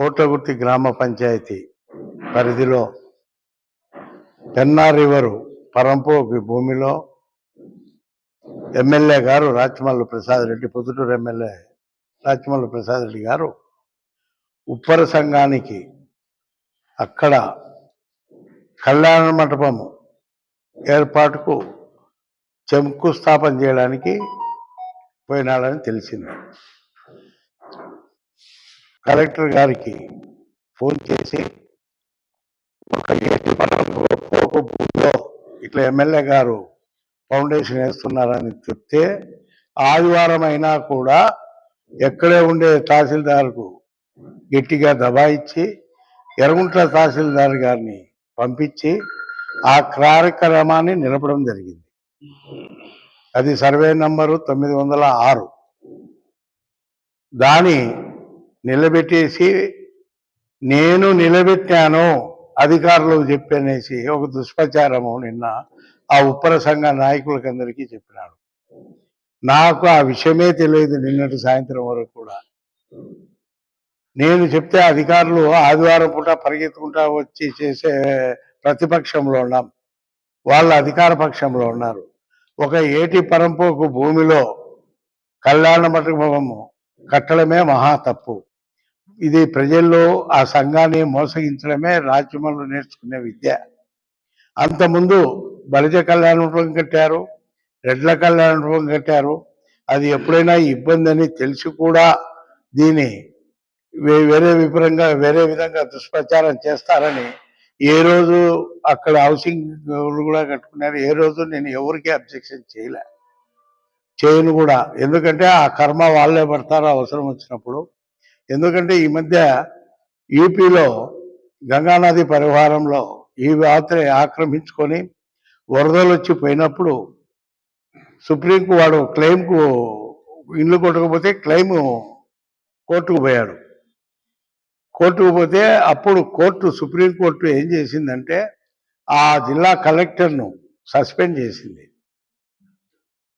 కోట్లగుర్తి గ్రామ పంచాయతీ పరిధిలో పెన్నా రివరు పరంపోకి భూమిలో ఎమ్మెల్యే గారు రాచమల్లు ప్రసాద్ రెడ్డి పొద్దుటూరు ఎమ్మెల్యే రాచమల్లు ప్రసాద్ రెడ్డి గారు ఉప్పర సంఘానికి అక్కడ కళ్యాణ మండపము ఏర్పాటుకు శంకుస్థాపన చేయడానికి పోయినాడని తెలిసింది. కలెక్టర్ గారికి ఫోన్ చేసి ఒక ఏటి పనులకు ఇట్లా ఎమ్మెల్యే గారు ఫౌండేషన్ వేస్తున్నారని చెప్తే ఆదివారం అయినా కూడా ఎక్కడే ఉండే తహసీల్దార్కు గట్టిగా దబాయించి ఎర్రగుంట్ల తహసీల్దార్ గారిని పంపించి ఆ కార్యక్రమాన్ని నిలపడం జరిగింది. అది సర్వే నంబరు తొమ్మిది వందల ఆరు. దాని నిలబెట్టేసి నేను నిలబెట్టాను అధికారులు చెప్పనేసి ఒక దుష్ప్రచారము నిన్న ఆ ఉప్పర సంఘ నాయకులకందరికీ చెప్పినాడు. నాకు ఆ విషయమే తెలియదు నిన్నటి సాయంత్రం వరకు కూడా. నేను చెప్తే అధికారులు ఆదివారం పూట పరిగెత్తుకుంటా వచ్చి చేసే ప్రతిపక్షంలో ఉన్నాం. వాళ్ళ అధికార పక్షంలో ఉన్నారు. ఒక ఏటి పరంపోకు భూమిలో కళ్యాణ మండపము కట్టడమే మహా తప్పు. ఇది ప్రజల్లో ఆ సంఘాన్ని మోసగించడమే రాజ్యమంలో నేర్చుకునే విద్య. అంతకుముందు బలిజ కళ్యాణ కట్టారు రెడ్ల కళ్యాణ మండపం కట్టారు. అది ఎప్పుడైనా ఇబ్బంది అని తెలిసి కూడా దీని వే- వేరే విపరంగా వేరే విధంగా దుష్ప్రచారం చేస్తారని ఏ రోజు అక్కడ హౌసింగ్ కూడా కట్టుకున్నారు. ఏ రోజు నేను ఎవరికి అబ్జెక్షన్ చేయలే. చేయను కూడా. ఎందుకంటే ఆ కర్మ వాళ్ళే పడతారు అవసరం వచ్చినప్పుడు. ఎందుకంటే ఈ మధ్య యూపీలో గంగానది పరివారంలో ఈ రాత్రి ఆక్రమించుకొని వరదలు వచ్చి పోయినప్పుడు సుప్రీంకు వాడు క్లెయిమ్కు ఇల్లు కొట్టకపోతే క్లెయిమ్ కోర్టుకు పోయాడు. కోర్టుకు పోతే అప్పుడు కోర్టు సుప్రీంకోర్టు ఏం చేసిందంటే ఆ జిల్లా కలెక్టర్ను సస్పెండ్ చేసింది.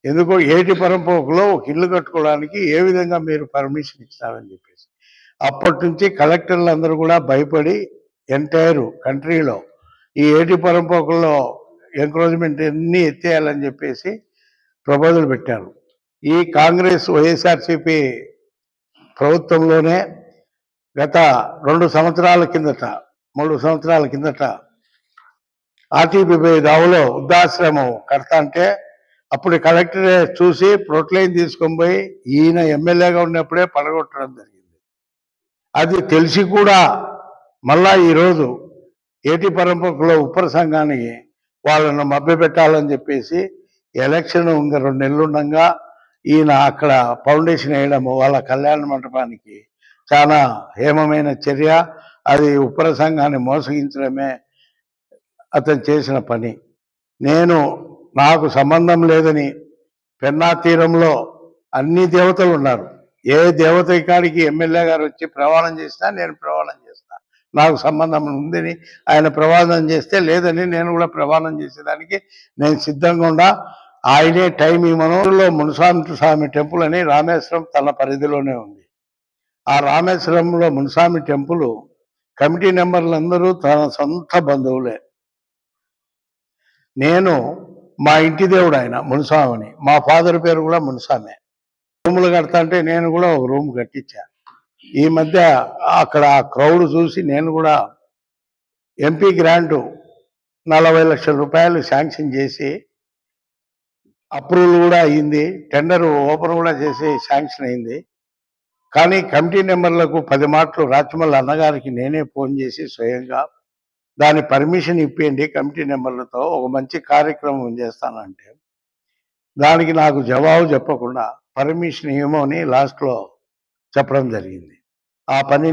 ఎందుకో ఏటి పరంపోకులో ఒక ఇల్లు కట్టుకోవడానికి ఏ విధంగా మీరు పర్మిషన్ ఇస్తారని చెప్పేసి. అప్పటి నుంచి కలెక్టర్లు అందరూ కూడా భయపడి ఎంటైర్ కంట్రీలో ఈ ఏటి పరంపోకల్లో ఎంక్రోచ్మెంట్ ఎన్ని ఎత్తేయాలని చెప్పేసి ప్రపోజల్ పెట్టారు. ఈ కాంగ్రెస్ వైఎస్ఆర్సిపి ప్రభుత్వంలోనే గత రెండు సంవత్సరాల కిందట మూడు సంవత్సరాల కిందట ఆర్టీపీ దావులో వృద్ధాశ్రమం కడతా అంటే అప్పుడు కలెక్టరే చూసి ప్రొట్లైన్ తీసుకొని పోయి ఈయన ఎమ్మెల్యేగా ఉన్నప్పుడే పడగొట్టడం జరిగింది. అది తెలిసి కూడా మళ్ళా ఈరోజు ఏటి పరంపరలో ఉప్పర సంఘానికి వాళ్ళను మభ్యపెట్టాలని చెప్పేసి ఎలక్షన్ ఇంకా రెండు నెలలు ఉండగా ఈయన అక్కడ ఫౌండేషన్ వేయడం వాళ్ళ కళ్యాణ మండపానికి చాలా హేమమైన చర్య. అది ఉప్పర సంఘాన్ని మోసగించడమే అతను చేసిన పని. నేను నాకు సంబంధం లేదని పెన్నా తీరంలో అన్ని దేవతలు ఉన్నారు. ఏ దేవత కాడికి ఎమ్మెల్యే గారు వచ్చి ప్రమాణం చేసినా నేను ప్రమాణం చేస్తా. నాకు సంబంధం ఉందని ఆయన ప్రమాణం చేస్తే లేదని నేను కూడా ప్రమాణం చేసేదానికి నేను సిద్ధంగా ఉండా. ఆయనే టైం ఇవ్వనులో మునుసామి స్వామి టెంపుల్ అని రామేశ్వరం తన పరిధిలోనే ఉంది. ఆ రామేశ్వరంలో మునుసామి టెంపుల్ కమిటీ నెంబర్లందరూ అందరూ తన సొంత బంధువులే. నేను మా ఇంటి దేవుడు ఆయన మునస్వామిని మా ఫాదర్ పేరు కూడా మునస్వామే రూములు కడతాంటే నేను కూడా ఒక రూమ్ కట్టించా. ఈ మధ్య అక్కడ ఆ క్రౌడ్ చూసి నేను కూడా ఎంపీ గ్రాంటు నలభై లక్షల రూపాయలు శాంక్షన్ చేసి అప్రూవల్ కూడా అయ్యింది టెండర్ ఓపెన్ కూడా చేసి శాంక్షన్ అయింది. కానీ కమిటీ నెంబర్లకు పది మాటలు రాచమల్లి అన్నగారికి నేనే ఫోన్ చేసి స్వయంగా దాని పర్మిషన్ ఇప్పేయండి కమిటీ నెంబర్లతో ఒక మంచి కార్యక్రమం చేస్తానంటే దానికి నాకు జవాబు చెప్పకుండా పర్మిషన్ ఏమో అని లాస్ట్లో చెప్పడం జరిగింది. ఆ పని